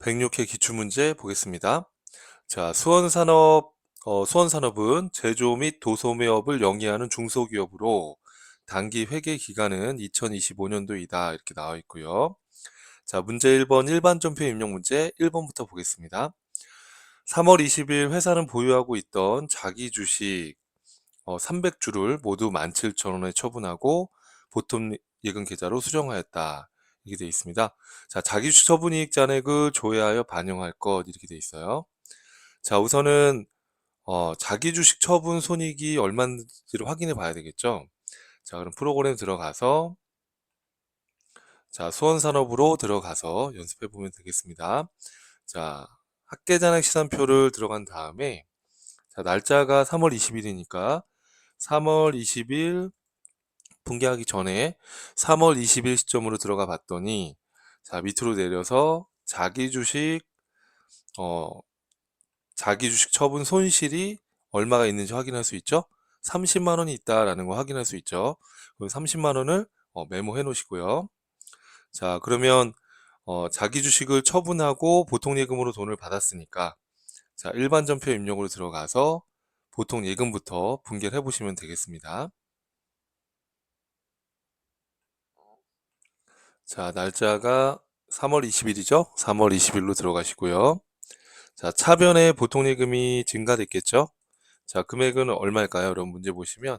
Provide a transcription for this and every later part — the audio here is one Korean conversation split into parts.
106회 기출문제 보겠습니다. 자, 수원산업, 어, 수원산업은 제조 및 도소매업을 영위하는 중소기업으로 단기 회계 기간은 2025년도이다. 이렇게 나와 있고요. 자, 문제 1번 일반전표 입력 문제 1번부터 보겠습니다. 3월 20일 회사는 보유하고 있던 자기 주식 어, 300주를 모두 17,000원에 처분하고 보통 예금 계좌로 수령하였다. 이렇게 되어 있습니다. 자, 자기주식 처분이익 잔액을 조회하여 반영할 것 이렇게 되어 있어요. 자, 우선은 어, 자기주식 처분 손익이 얼마인지를 확인해 봐야 되겠죠. 자, 그럼 프로그램 들어가서 자, 수원산업으로 들어가서 연습해 보면 되겠습니다. 자, 학계잔액 시산표를 들어간 다음에 자, 날짜가 3월 20일이니까 3월 20일 붕괴하기 전에 3월 20일 시점으로 들어가 봤더니 자 밑으로 내려서 자기 주식 어 자기 주식 처분 손실이 얼마가 있는지 확인할 수 있죠. 30만 원이 있다라는 거 확인할 수 있죠. 그럼 30만 원을 어, 메모해 놓으시고요. 자 그러면 어, 자기 주식을 처분하고 보통 예금으로 돈을 받았으니까 자 일반 전표 입력으로 들어가서 보통 예금부터 분개를 해보시면 되겠습니다. 자, 날짜가 3월 20일이죠? 3월 20일로 들어가시고요. 자, 차변에 보통 예금이 증가됐겠죠? 자, 금액은 얼마일까요? 여러분 문제 보시면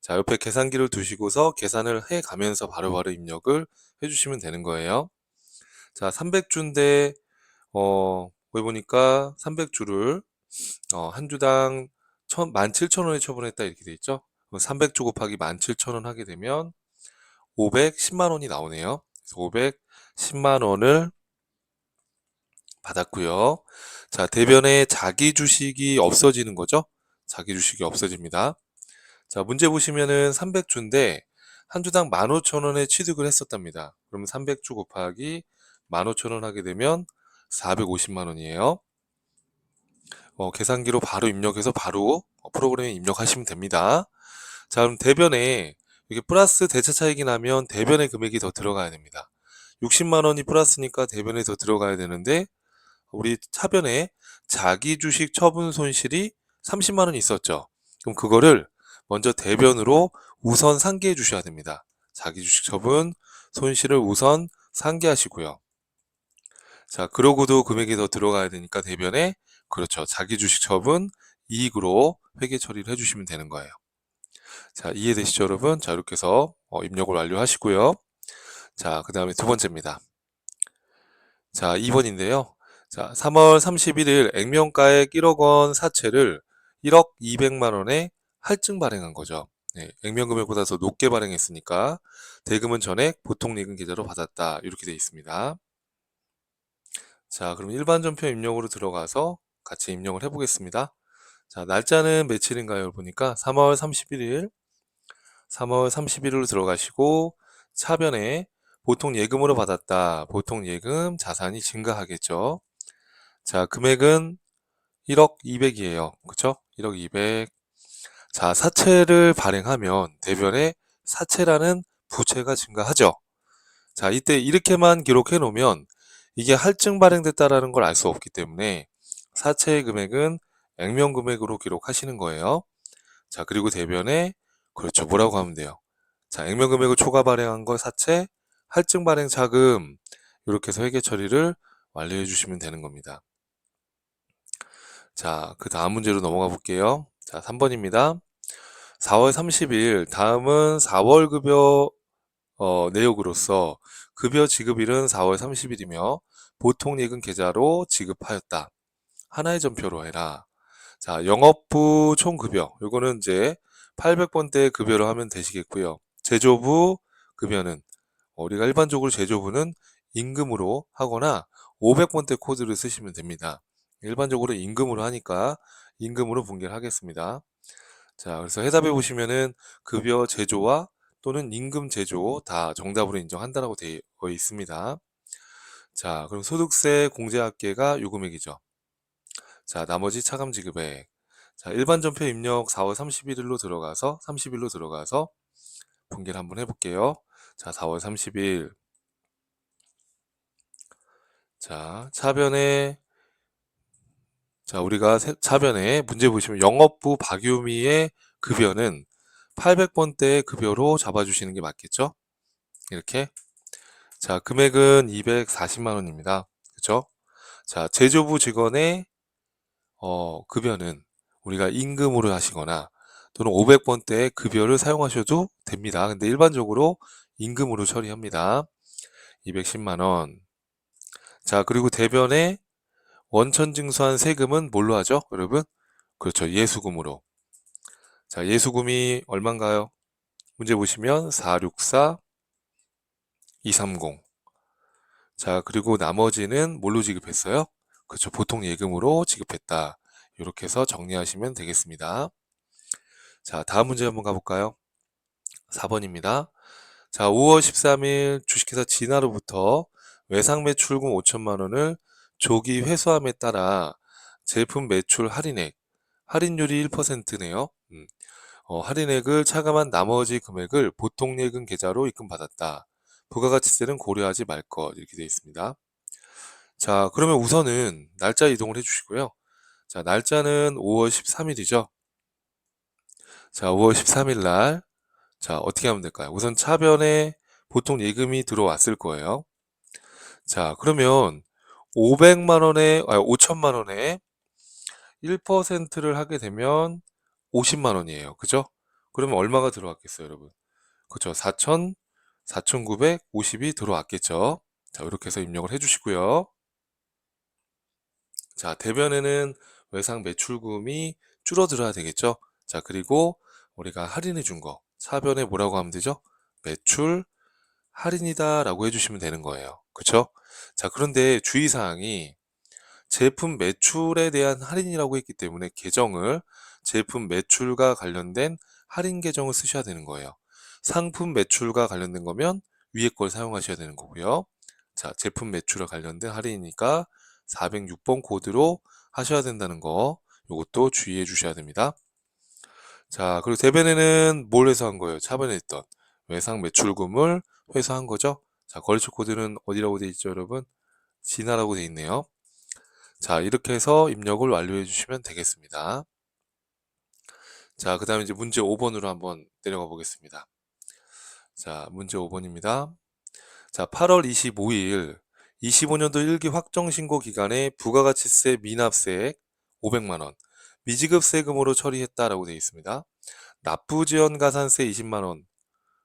자, 옆에 계산기를 두시고서 계산을 해 가면서 바로바로 입력을 해 주시면 되는 거예요. 자, 300주인데 어, 거기 보니까 300주를 어, 한 주당 17,000원에 처분했다 이렇게 돼 있죠? 300주 곱하기 17,000원 하게 되면 510만 원이 나오네요. 510만 원을 받았고요. 자, 대변에 자기 주식이 없어지는 거죠? 자기 주식이 없어집니다. 자, 문제 보시면은 300주인데 한 주당 15,000원에 취득을 했었답니다. 그러면 300주 곱하기 15,000원 하게 되면 450만 원이에요. 어, 계산기로 바로 입력해서 바로 프로그램에 입력하시면 됩니다. 자, 그럼 대변에 이게 플러스 대차 차익이 나면 대변의 금액이 더 들어가야 됩니다. 60만 원이 플러스니까 대변에 더 들어가야 되는데 우리 차변에 자기 주식 처분 손실이 30만 원 있었죠. 그럼 그거를 먼저 대변으로 우선 상기해 주셔야 됩니다. 자기 주식 처분 손실을 우선 상기하시고요. 자, 그러고도 금액이 더 들어가야 되니까 대변에 그렇죠. 자기 주식 처분 이익으로 회계 처리를 해주시면 되는 거예요. 자, 이해되시죠, 여러분? 자, 이렇게 해서 어, 입력을 완료하시고요. 자, 그 다음에 두 번째입니다. 자, 2번인데요. 자, 3월 31일 액면가액 1억 원 사채를 1억 200만 원에 할증 발행한 거죠. 네, 액면 금액보다 더 높게 발행했으니까 대금은 전액 보통 예금 계좌로 받았다. 이렇게 되어 있습니다. 자, 그럼 일반 전표 입력으로 들어가서 같이 입력을 해보겠습니다. 자, 날짜는 며칠인가요? 보니까 3월 31일, 3월 31일로 들어가시고 차변에 보통 예금으로 받았다. 보통 예금 자산이 증가하겠죠. 자, 금액은 1억 200이에요. 그쵸? 1억 200. 자, 사채를 발행하면 대변에 사채라는 부채가 증가하죠. 자, 이때 이렇게만 기록해 놓으면 이게 할증 발행됐다라는 걸 알 수 없기 때문에 사채의 금액은 액면 금액으로 기록하시는 거예요. 자, 그리고 대변에 그렇죠. 뭐라고 하면 돼요? 자, 액면 금액을 초과 발행한 거 사채, 할증 발행 자금 이렇게 해서 회계 처리를 완료해 주시면 되는 겁니다. 자, 그 다음 문제로 넘어가 볼게요. 자, 3번입니다. 4월 30일 다음은 4월 급여 어, 내역으로서 급여 지급일은 4월 30일이며 보통 예금 계좌로 지급하였다. 하나의 전표로 해라. 자, 영업부 총급여. 요거는 이제 800번대 급여로 하면 되시겠고요. 제조부 급여는 우리가 일반적으로 제조부는 임금으로 하거나 500번대 코드를 쓰시면 됩니다. 일반적으로 임금으로 하니까 임금으로 분개를 하겠습니다. 자, 그래서 해답해 보시면은 급여 제조와 또는 임금 제조 다 정답으로 인정한다라고 되어 있습니다. 자, 그럼 소득세 공제합계가 요 금액이죠. 자, 나머지 차감 지급액. 자, 일반 전표 입력 4월 31일로 들어가서 30일로 들어가서 분개를 한번 해볼게요. 자, 4월 30일. 자, 차변에 자, 우리가 세- 차변에 문제 보시면 영업부 박유미의 급여는 800번대의 급여로 잡아주시는 게 맞겠죠? 이렇게. 자, 금액은 240만 원입니다. 그죠? 자, 제조부 직원의 어, 급여는 우리가 임금으로 하시거나 또는 500번대의 급여를 사용하셔도 됩니다. 근데 일반적으로 임금으로 처리합니다. 210만 원. 자, 그리고 대변에 원천 징수한 세금은 뭘로 하죠? 여러분? 그렇죠. 예수금으로. 자, 예수금이 얼마인가요? 문제 보시면 464 230. 자, 그리고 나머지는 뭘로 지급했어요? 그렇죠. 보통 예금으로 지급했다. 이렇게 해서 정리하시면 되겠습니다. 자, 다음 문제 한번 가볼까요? 4번입니다. 자, 5월 13일 주식회사 진화로부터 외상 매출금 5천만 원을 조기 회수함에 따라 제품 매출 할인액, 할인율이 1%네요. 음, 어, 할인액을 차감한 나머지 금액을 보통 예금 계좌로 입금받았다. 부가가치세는 고려하지 말 것 이렇게 되어 있습니다. 자, 그러면 우선은 날짜 이동을 해 주시고요. 자, 날짜는 5월 13일이죠. 자, 5월 13일 날, 자, 어떻게 하면 될까요? 우선 차변에 보통 예금이 들어왔을 거예요. 자, 그러면 500만 원에, 아, 5천만 원에 1%를 하게 되면 50만 원이에요. 그죠? 그러면 얼마가 들어왔겠어요, 여러분? 그죠? 4천, 4,950이 들어왔겠죠? 자, 이렇게 해서 입력을 해 주시고요. 자, 대변에는 외상 매출금이 줄어들어야 되겠죠? 자, 그리고 우리가 할인해 준 거, 차변에 뭐라고 하면 되죠? 매출 할인이다 라고 해주시면 되는 거예요. 그쵸? 자, 그런데 주의사항이 제품 매출에 대한 할인이라고 했기 때문에 계정을 제품 매출과 관련된 할인 계정을 쓰셔야 되는 거예요. 상품 매출과 관련된 거면 위에 걸 사용하셔야 되는 거고요. 자, 제품 매출에 관련된 할인이니까 406번 코드로 하셔야 된다는 거 이것도 주의해 주셔야 됩니다. 자, 그리고 대변에는 뭘 회수한 거예요? 차변에 있던 외상 매출금을 회수한 거죠. 자, 거래처 코드는 어디라고 되어 있죠, 여러분? 진화라고 되어 있네요. 자, 이렇게 해서 입력을 완료해 주시면 되겠습니다. 자, 그 다음에 이제 문제 5번으로 한번 내려가 보겠습니다. 자, 문제 5번입니다. 자, 8월 25일 25년도 1기 확정신고 기간에 부가가치세 미납세액 500만원, 미지급 세금으로 처리했다라고 되어 있습니다. 납부지원 가산세 20만원,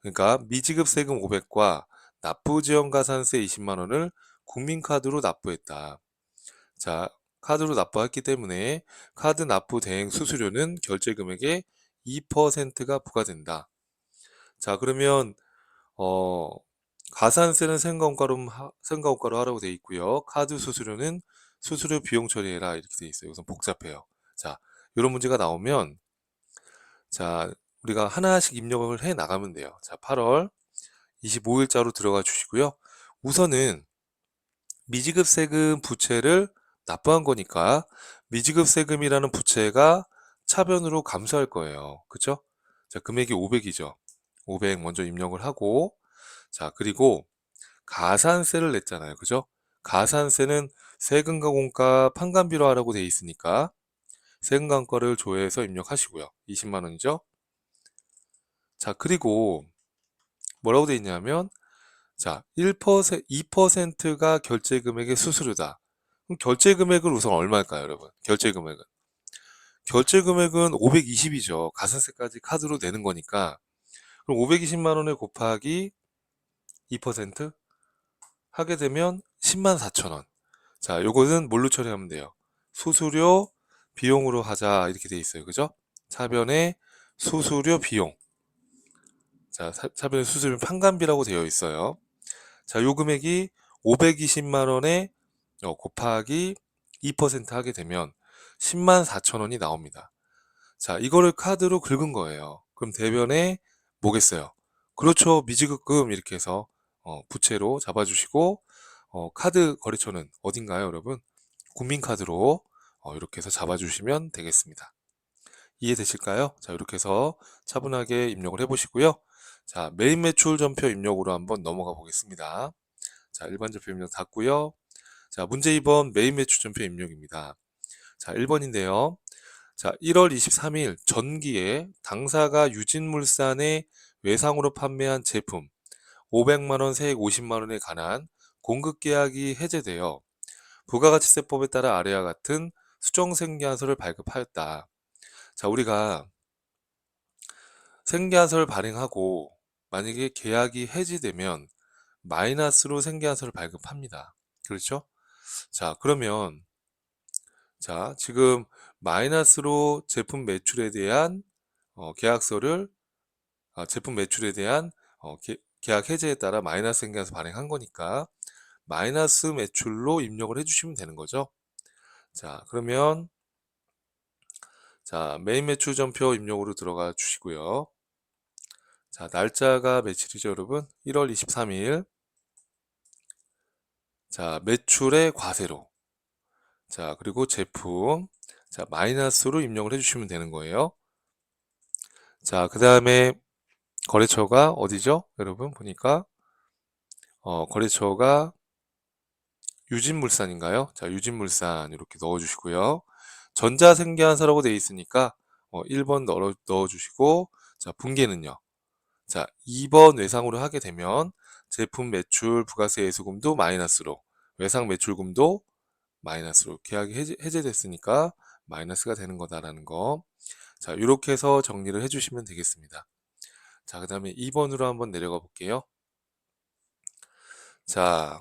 그러니까 미지급 세금 500과 납부지원 가산세 20만원을 국민카드로 납부했다. 자, 카드로 납부했기 때문에 카드 납부 대행 수수료는 결제 금액의 2%가 부과된다. 자, 그러면 어, 가산세는 생가원가로, 하- 생가원가로 하라고 되어 있고요. 카드 수수료는 수수료 비용 처리해라 이렇게 되어 있어요. 우선 복잡해요. 자, 이런 문제가 나오면 자, 우리가 하나씩 입력을 해 나가면 돼요. 자, 8월 25일자로 들어가 주시고요. 우선은 미지급 세금 부채를 납부한 거니까 미지급 세금이라는 부채가 차변으로 감소할 거예요. 그쵸? 자, 금액이 500이죠. 500 먼저 입력을 하고 자, 그리고 가산세를 냈잖아요. 그죠? 가산세는 세금과 공가 판관비로 하라고 돼 있으니까 세금과 공가를 조회해서 입력하시고요. 20만 원이죠? 자, 그리고 뭐라고 돼 있냐면 자, 1%, 2%가 결제 금액의 수수료다. 그럼 결제 금액은 우선 얼마일까요, 여러분? 결제 금액은. 결제 금액은 520이죠. 가산세까지 카드로 내는 거니까. 그럼 520만 원에 곱하기 2% 하게 되면 10만 4천 원. 자, 요거는 뭘로 처리하면 돼요? 수수료 비용으로 하자 이렇게 돼 있어요. 그죠? 차변에 수수료 비용. 자, 사- 차변에 수수료 판관비라고 되어 있어요. 자, 요 금액이 520만 원에 어, 곱하기 2% 하게 되면 10만 4천 원이 나옵니다. 자, 이거를 카드로 긁은 거예요. 그럼 대변에 뭐겠어요? 그렇죠. 미지급금 이렇게 해서 어, 부채로 잡아주시고 어, 카드 거래처는 어딘가요, 여러분? 국민카드로 어, 이렇게 해서 잡아주시면 되겠습니다. 이해되실까요? 자, 이렇게 해서 차분하게 입력을 해보시고요. 자, 메인 매출 전표 입력으로 한번 넘어가 보겠습니다. 자, 일반 전표 입력 닫고요. 자, 문제 2번 메인 매출점표 입력입니다. 자, 1번인데요. 자, 1월 23일 전기에 당사가 유진물산에 외상으로 판매한 제품 500만원, 세액 50만원에 관한 공급계약이 해제되어 부가가치세법에 따라 아래와 같은 수정생계한서를 발급하였다. 자, 우리가 생계한서를 발행하고 만약에 계약이 해지되면 마이너스로 생계한서를 발급합니다. 그렇죠? 자, 그러면 자, 지금 마이너스로 제품 매출에 대한 어, 계약서를 아, 제품 매출에 대한 어, 계, 계약 해제에 따라 마이너스 생계한서 발행한 거니까 마이너스 매출로 입력을 해주시면 되는 거죠. 자, 그러면 자 메인 매출 점표 입력으로 들어가 주시고요. 자, 날짜가 며칠이죠, 여러분? 1월 23일. 자, 매출의 과세로. 자, 그리고 제품. 자, 마이너스로 입력을 해주시면 되는 거예요. 자, 그 다음에 거래처가 어디죠? 여러분 보니까 어, 거래처가 유진물산인가요? 자, 유진물산 이렇게 넣어주시고요. 전자생계한사라고 되어 있으니까 어, 1번 넣어, 넣어주시고 자, 분계는요. 자, 2번 외상으로 하게 되면 제품 매출 부가세 예수금도 마이너스로 외상 매출금도 마이너스로 계약이 해제, 해제됐으니까 마이너스가 되는 거다라는 거. 자, 이렇게 해서 정리를 해주시면 되겠습니다. 자, 그 다음에 2번으로 한번 내려가 볼게요. 자,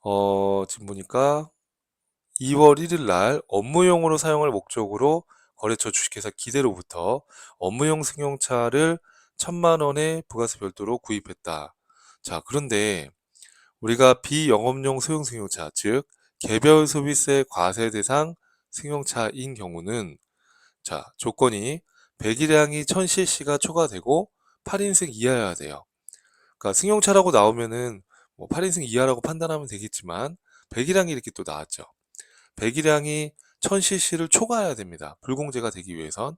어, 지금 보니까 2월 1일 날 업무용으로 사용할 목적으로 거래처 주식회사 기대로부터 업무용 승용차를 천만 원의 부가세 별도로 구입했다. 자, 그런데 우리가 비영업용 소형 승용차, 즉 개별 소비세 과세 대상 승용차인 경우는 자, 조건이 배기량이 1000cc가 초과되고 8인승 이하여야 돼요. 그러니까 승용차라고 나오면은 뭐 8인승 이하라고 판단하면 되겠지만 배기량이 이렇게 또 나왔죠. 배기량이 1000cc를 초과해야 됩니다. 불공제가 되기 위해선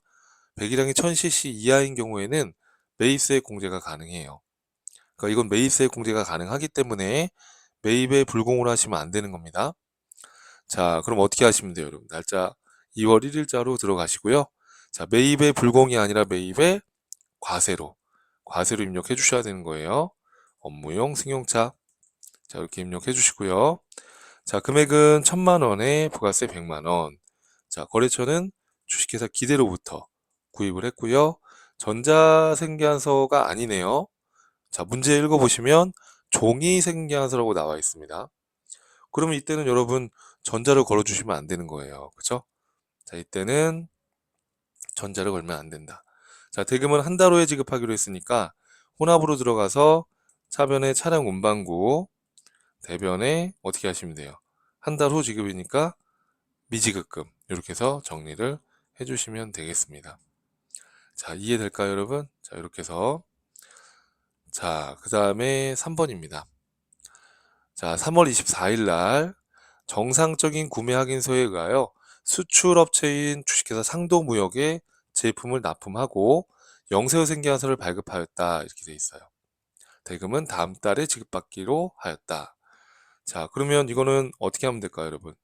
배기량이 1000cc 이하인 경우에는 매입세 공제가 가능해요. 그러니까 이건 매입세 공제가 가능하기 때문에 매입에 불공을 하시면 안 되는 겁니다. 자, 그럼 어떻게 하시면 돼요, 여러분? 날짜 2월 1일자로 들어가시고요. 자, 매입의 불공이 아니라 매입의 과세로 과세로 입력해 주셔야 되는 거예요. 업무용 승용차 자 이렇게 입력해 주시고요. 자 금액은 천만 원에 부가세 100만 원. 자 거래처는 주식회사 기대로부터 구입을 했고요. 전자생계한서가 아니네요. 자 문제 읽어보시면 종이생계한서라고 나와 있습니다. 그러면 이때는 여러분 전자를 걸어주시면 안 되는 거예요. 그쵸? 자 이때는 전자를 걸면 안 된다. 자, 대금은 한 달 후에 지급하기로 했으니까 혼합으로 들어가서 차변에 차량 운반구, 대변에 어떻게 하시면 돼요? 한 달 후 지급이니까 미지급금 이렇게 해서 정리를 해주시면 되겠습니다. 자, 이해될까요, 여러분? 자, 이렇게 해서 자, 그 다음에 3번입니다. 자, 3월 24일 날 정상적인 구매 확인서에 의하여 수출업체인 주식회사 상도무역에 제품을 납품하고 영세후 생계환서를 발급하였다 이렇게 돼 있어요. 대금은 다음 달에 지급받기로 하였다. 자 그러면 이거는 어떻게 하면 될까요 여러분?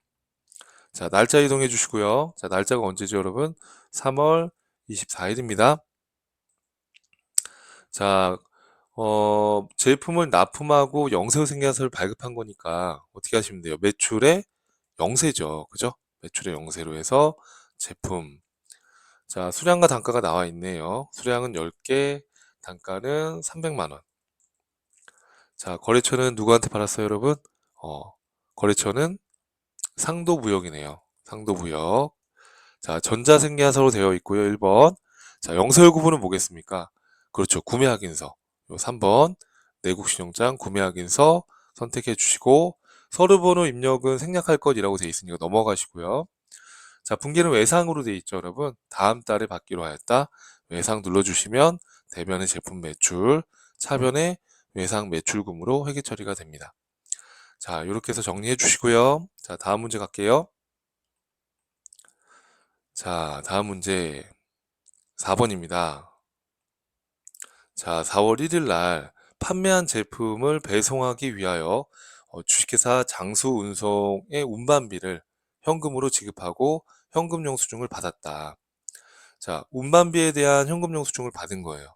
자 날짜 이동해 주시고요. 자 날짜가 언제죠 여러분? 3월 24일입니다. 자 어, 제품을 납품하고 영세후 생계환서를 발급한 거니까 어떻게 하시면 돼요? 매출의 영세죠. 그죠? 매출의 영세로 해서 제품 자 수량과 단가가 나와 있네요. 수량은 10개 단가는 300만원 자 거래처는 누구한테 팔았어요 여러분? 어, 거래처는 상도무역이네요. 상도무역 자 전자생계하서로 되어 있고요. 1번 자 영세율 구분은 뭐겠습니까? 그렇죠. 구매확인서 요 3번 내국신용장 구매확인서 선택해 주시고 서류 번호 입력은 생략할 것이라고 되어 있으니까 넘어가시고요. 자, 분기는 외상으로 되어 있죠, 여러분. 다음 달에 받기로 하였다. 외상 눌러주시면 대변의 제품 매출, 차변의 외상 매출금으로 회계 처리가 됩니다. 자, 이렇게 해서 정리해 주시고요. 자, 다음 문제 갈게요. 자, 다음 문제 4번입니다. 자, 4월 1일 날 판매한 제품을 배송하기 위하여 어, 주식회사 장수운송의 운반비를 현금으로 지급하고 현금 영수증을 받았다. 자, 운반비에 대한 현금 영수증을 받은 거예요.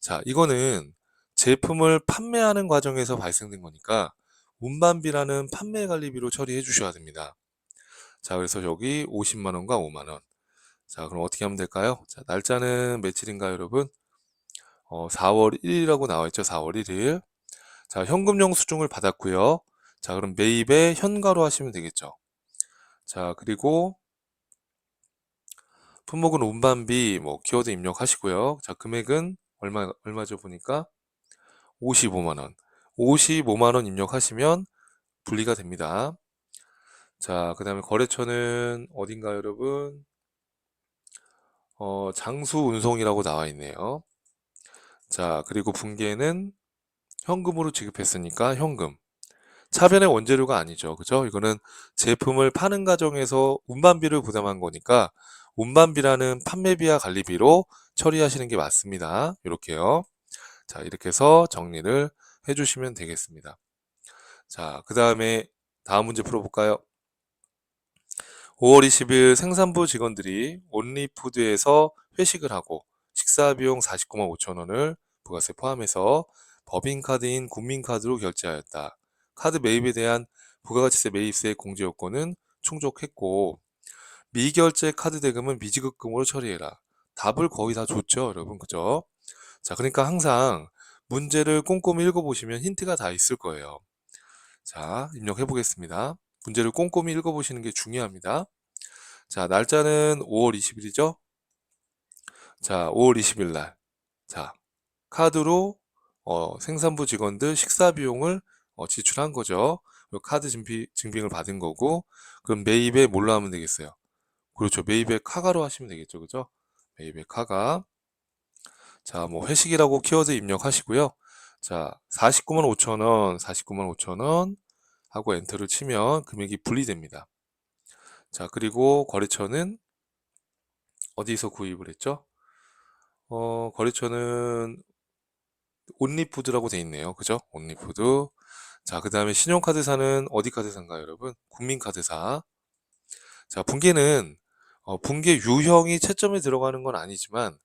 자, 이거는 제품을 판매하는 과정에서 발생된 거니까 운반비라는 판매 관리비로 처리해 주셔야 됩니다. 자, 그래서 여기 50만 원과 5만 원. 자, 그럼 어떻게 하면 될까요? 자, 날짜는 며칠인가요, 여러분? 어, 4월 1일이라고 나와 있죠. 4월 1일. 자, 현금 영수증을 받았고요. 자, 그럼 매입에 현가로 하시면 되겠죠. 자, 그리고 품목은 운반비, 뭐 키워드 입력하시고요. 자, 금액은 얼마 얼마죠 보니까 55만 원. 55만 원 입력하시면 분리가 됩니다. 자, 그다음에 거래처는 어딘가요, 여러분? 어, 장수 운송이라고 나와 있네요. 자, 그리고 분계는 현금으로 지급했으니까 현금. 차변의 원재료가 아니죠. 그죠? 이거는 제품을 파는 과정에서 운반비를 부담한 거니까 운반비라는 판매비와 관리비로 처리하시는 게 맞습니다. 이렇게요. 자, 이렇게 해서 정리를 해주시면 되겠습니다. 자, 그 다음에 다음 문제 풀어볼까요? 5월 20일 생산부 직원들이 온리푸드에서 회식을 하고 식사 비용 49만 5천 원을 부가세 포함해서 법인카드인 국민카드로 결제하였다. 카드 매입에 대한 부가가치세 매입세 공제 요건은 충족했고 미결제 카드 대금은 미지급금으로 처리해라. 답을 거의 다 줬죠, 여러분. 그죠? 자, 그러니까 항상 문제를 꼼꼼히 읽어보시면 힌트가 다 있을 거예요. 자, 입력해 보겠습니다. 문제를 꼼꼼히 읽어보시는 게 중요합니다. 자, 날짜는 5월 20일이죠? 자, 5월 20일 날. 자, 카드로 어, 생산부 직원들 식사 비용을 어, 지출한 거죠. 카드 증비, 증빙을 받은 거고, 그럼 매입에 뭘로 하면 되겠어요? 그렇죠. 매입에 카가로 하시면 되겠죠. 그죠? 매입에 카가. 자, 뭐 회식이라고 키워드 입력하시고요. 자, 49만 5천 원, 49만 5천 원 하고 엔터를 치면 금액이 분리됩니다. 자, 그리고 거래처는 어디서 구입을 했죠? 어, 거래처는 온리푸드라고 돼 있네요. 그죠? 온리푸드. 자, 그 다음에 신용카드사는 어디 카드사인가요, 여러분? 국민카드사. 자, 분계는 어, 분계 유형이 채점에 들어가는 건 아니지만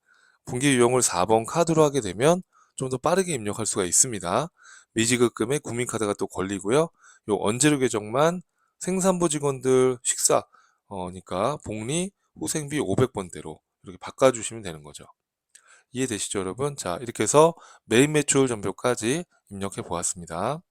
분계 유형을 4번 카드로 하게 되면 좀 더 빠르게 입력할 수가 있습니다. 미지급금에 국민카드가 또 걸리고요. 요 언제로 계정만 생산부 직원들 식사 어, 그러니까 복리 후생비 500번대로 이렇게 바꿔주시면 되는 거죠. 이해되시죠, 여러분? 자, 이렇게 해서 메인 매출 전표까지 입력해 보았습니다.